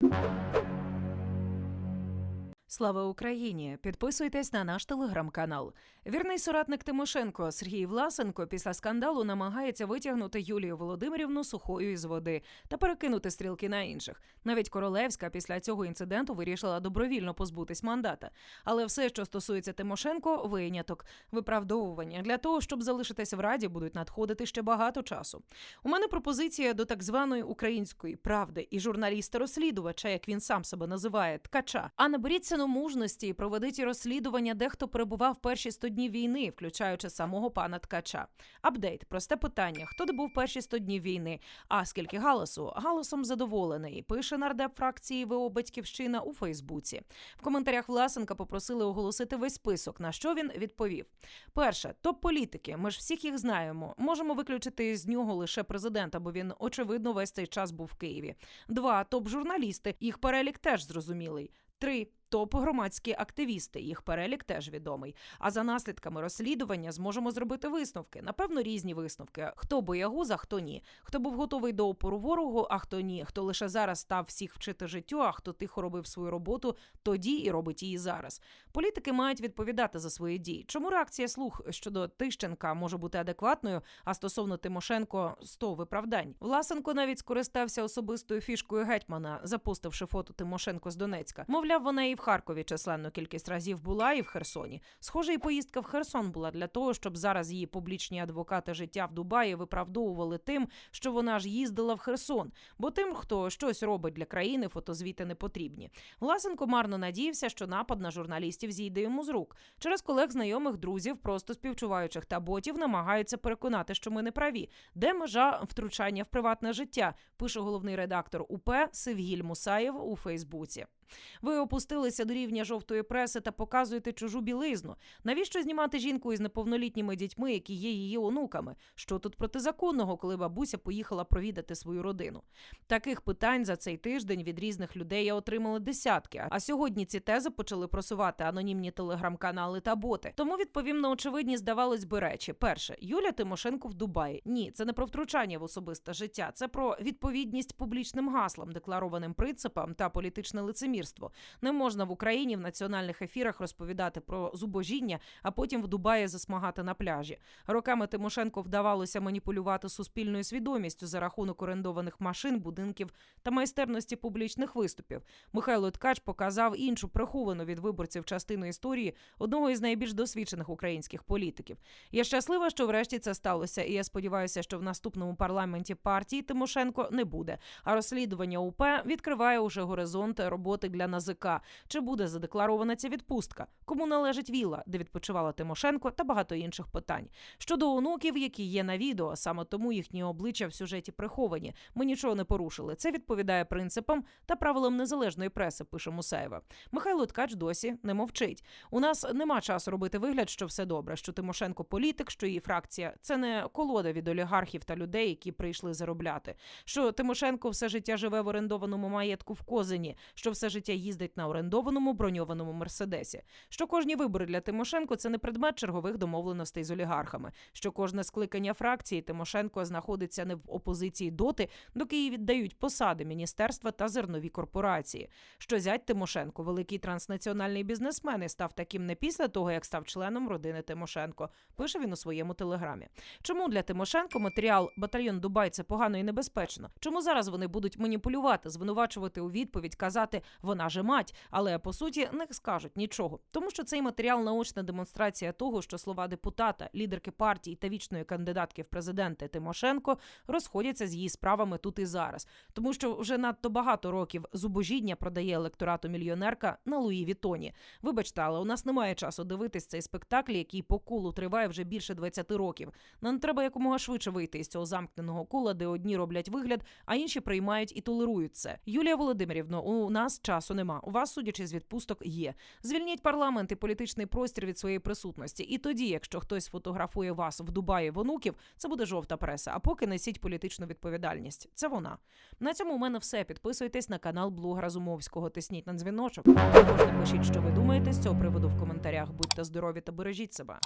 you Слава Україні! Підписуйтесь на наш телеграм-канал. Вірний соратник Тимошенко Сергій Власенко після скандалу намагається витягнути Юлію Володимирівну сухою із води та перекинути стрілки на інших. Навіть Королевська після цього інциденту вирішила добровільно позбутись мандата. Але все, що стосується Тимошенко, виняток, виправдовування для того, щоб залишитись в раді, будуть надходити ще багато часу. У мене пропозиція до так званої української правди і журналіста-розслідувача, як він сам себе називає, ткача. А наберіться на мужності і проведіть розслідування, де хто перебував перші 100 днів війни, включаючи самого пана ткача. Апдейт, просте питання: хто де був перші 100 днів війни? А скільки галасу? Галасом задоволений. Пише нардеп фракції ВО Батьківщина у Фейсбуці. В коментарях Власенка попросили оголосити весь список. На що він відповів: перше, топ-політики. Ми ж всіх їх знаємо. Можемо виключити з нього лише президента, бо він очевидно весь цей час був в Києві. Два топ-журналісти. Їх перелік теж зрозумілий. Три топ громадські активісти. Їх перелік теж відомий. А за наслідками розслідування зможемо зробити висновки. Напевно, різні висновки. Хто боягуз, а хто ні. Хто був готовий до опору ворогу, а хто ні. Хто лише зараз став всіх вчити життю, а хто тихо робив свою роботу тоді і робить її зараз. Політики мають відповідати за свої дії. Чому реакція слух щодо Тищенка може бути адекватною, а стосовно Тимошенко 100 виправдань? Власенко навіть скористався особистою фішкою гетьмана, запустивши фото Тимошенко з Донецька. Мовляв, вона і в Харкові численну кількість разів була, і в Херсоні. Схоже, і поїздка в Херсон була для того, щоб зараз її публічні адвокати життя в Дубаї виправдовували тим, що вона ж їздила в Херсон. Бо тим, хто щось робить для країни, фотозвіти не потрібні. Власенко марно надіявся, що напад на журналістів зійде йому з рук. Через колег, знайомих, друзів, просто співчуваючих та ботів намагаються переконати, що ми не праві. Де межа втручання в приватне життя? Пише головний редактор УП Севгіль Мусаєв у Фейсбуці. Ви опустилися до рівня жовтої преси та показуєте чужу білизну. Навіщо знімати жінку із неповнолітніми дітьми, які є її онуками? Що тут протизаконного, коли бабуся поїхала провідати свою родину? Таких питань за цей тиждень від різних людей я отримала десятки. А сьогодні ці тези почали просувати анонімні телеграм-канали та боти. Тому відповім на очевидні, здавалось би, речі. Перше, Юля Тимошенко в Дубаї. Ні, це не про втручання в особисте життя, це про відповідність публічним гаслам, декларованим принципам та політичне лицемірство. Не можна в Україні в національних ефірах розповідати про зубожіння, а потім в Дубаї засмагати на пляжі. Роками Тимошенко вдавалося маніпулювати суспільною свідомістю за рахунок орендованих машин, будинків та майстерності публічних виступів. Михайло Ткач показав іншу приховану від виборців частину історії одного із найбільш досвідчених українських політиків. Я щаслива, що врешті це сталося, і я сподіваюся, що в наступному парламенті партії Тимошенко не буде. А розслідування УП відкриває уже горизонти роботи для НАЗК. Чи буде задекларована ця відпустка? Кому належить віла, де відпочивала Тимошенко та багато інших питань. Щодо онуків, які є на відео, саме тому їхні обличчя в сюжеті приховані. Ми нічого не порушили. Це відповідає принципам та правилам незалежної преси. Пише Мусаєва. Михайло Ткач досі не мовчить. У нас нема часу робити вигляд, що все добре. Що Тимошенко політик, що її фракція це не колода від олігархів та людей, які прийшли заробляти. Що Тимошенко все життя живе в орендованому маєтку в Козині, що все життя їздить на орендованому броньованому мерседесі. Що кожні вибори для Тимошенко це не предмет чергових домовленостей з олігархами. Що кожне скликання фракції Тимошенко знаходиться не в опозиції доти, доки їй віддають посади міністерства та зернові корпорації. Що зять Тимошенко, великий транснаціональний бізнесмен, і став таким не після того, як став членом родини Тимошенко. Пише він у своєму телеграмі. Чому для Тимошенко матеріал батальйон Дубай це погано і небезпечно? Чому зараз вони будуть маніпулювати, звинувачувати у відповідь, казати вона же мать, але по суті не скажуть нічого, тому що цей матеріал наочна демонстрація того, що слова депутата, лідерки партії та вічної кандидатки в президенти Тимошенко розходяться з її справами тут і зараз, тому що вже надто багато років зубожіння продає електорату мільйонерка на Луї Вітоні. Вибачте, але у нас немає часу дивитись цей спектакль, який по колу триває вже більше 20 років. Нам треба якомога швидше вийти із цього замкненого кола, де одні роблять вигляд, а інші приймають і толерують це. Юлія Володимирівна, у нас часу нема. У вас, судячи з відпусток, є. Звільніть парламент і політичний простір від своєї присутності. І тоді, якщо хтось фотографує вас в Дубаї в онуків, це буде жовта преса. А поки несіть політичну відповідальність. Це вона. На цьому у мене все. Підписуйтесь на канал блогера Зумовського. Тисніть на дзвіночок. Також напишіть, що ви думаєте з цього приводу в коментарях. Будьте здорові та бережіть себе.